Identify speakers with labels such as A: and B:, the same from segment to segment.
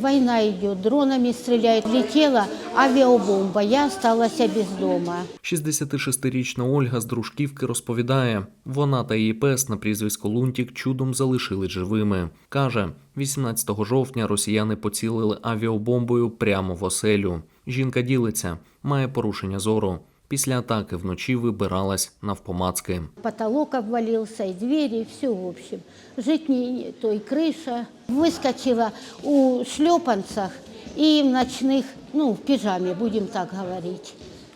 A: Война идет, дронами стреляют. Летела авиабомба, я осталась без дома.
B: 66-річна Ольга з Дружківки розповідає, вона та її пес на прізвисько Лунтік чудом залишили живими. Каже, 18 жовтня росіяни поцілили авіабомбою прямо в оселю. Жінка ділиться, має порушення зору Після атаки вночі вибиралась навпомацки.
A: Потолок обвалился, и двери, все в общем. Жить не то и крыша. Выскочила у шлепанцах и в ночных, ну, в пижаме, будем так говорить.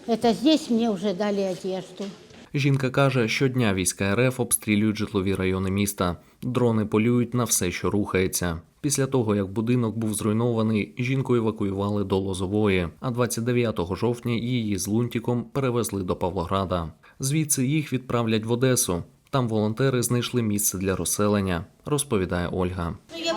A: Это здесь мне уже дали одежду.
B: Жінка каже, щодня війська РФ обстрілюють житлові райони міста. Дрони полюють на все, що рухається. Після того, як будинок був зруйнований, жінку евакуювали до Лозової, а 29 жовтня її з Лунтіком перевезли до Павлограда. Звідси їх відправлять в Одесу. Там волонтери знайшли місце для розселення, розповідає Ольга.
A: Ну, я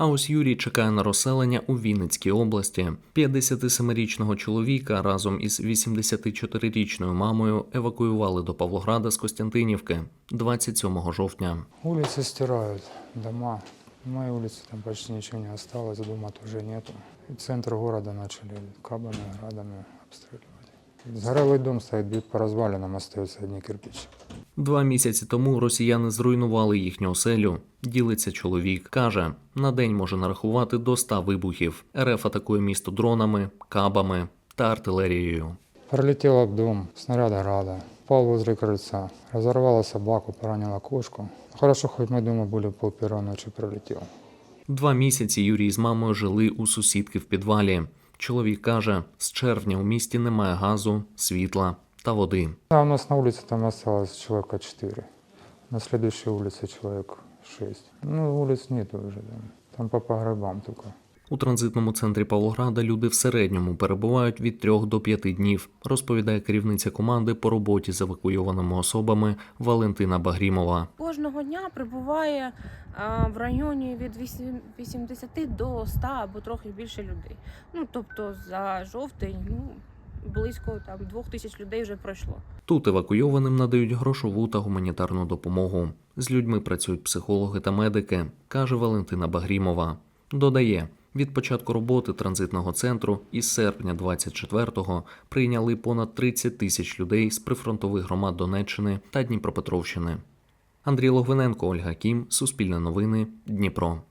B: А ось Юрій чекає на розселення у Вінницькій області. 57-річного чоловіка разом із 84-річною мамою евакуювали до Павлограда з Костянтинівки 27 жовтня.
C: Улицы стирают, дома. Моей улице там почти ничего не осталось, дома тоже нету. И центр города начали кабами, градами обстреливать. Сгорелый дом стоит, бьют по развалинам, остается одни кирпичи.
B: Два місяці тому росіяни зруйнували їхню оселю. Ділиться чоловік. Каже, на день може нарахувати до 100 вибухів. РФ атакує місто дронами, кабами та артилерією.
C: Пролетел об дом, снаряд града, пал возле крыльца, разорвала собаку, поранила кошку. Хорошо, хоть мы дома были пол первой ночи пролетел.
B: Два місяці Юрій з мамою жили у сусідки в підвалі. Чоловік каже, з червня у місті немає газу, світла та води.
C: А у нас на улице там осталось человека четыре. На следующей улице человек шесть. Ну, улиц нету уже, да. Там по погребам только.
B: У транзитному центрі Павлограда люди в середньому перебувають від 3 до 5 днів, розповідає керівниця команди по роботі з евакуйованими особами Валентина Багрімова.
D: Кожного дня прибуває в районі від вісім- 80 до 100 або трохи більше людей. Ну тобто за жовтень ну, близько там двох тисяч людей вже пройшло.
B: Тут евакуйованим надають грошову та гуманітарну допомогу. З людьми працюють психологи та медики, каже Валентина Багрімова. Додає, від початку роботи транзитного центру із серпня 24-го прийняли понад 30 тисяч людей з прифронтових громад Донеччини та Дніпропетровщини. Андрій Логвиненко, Ольга Кім, Суспільне новини, Дніпро.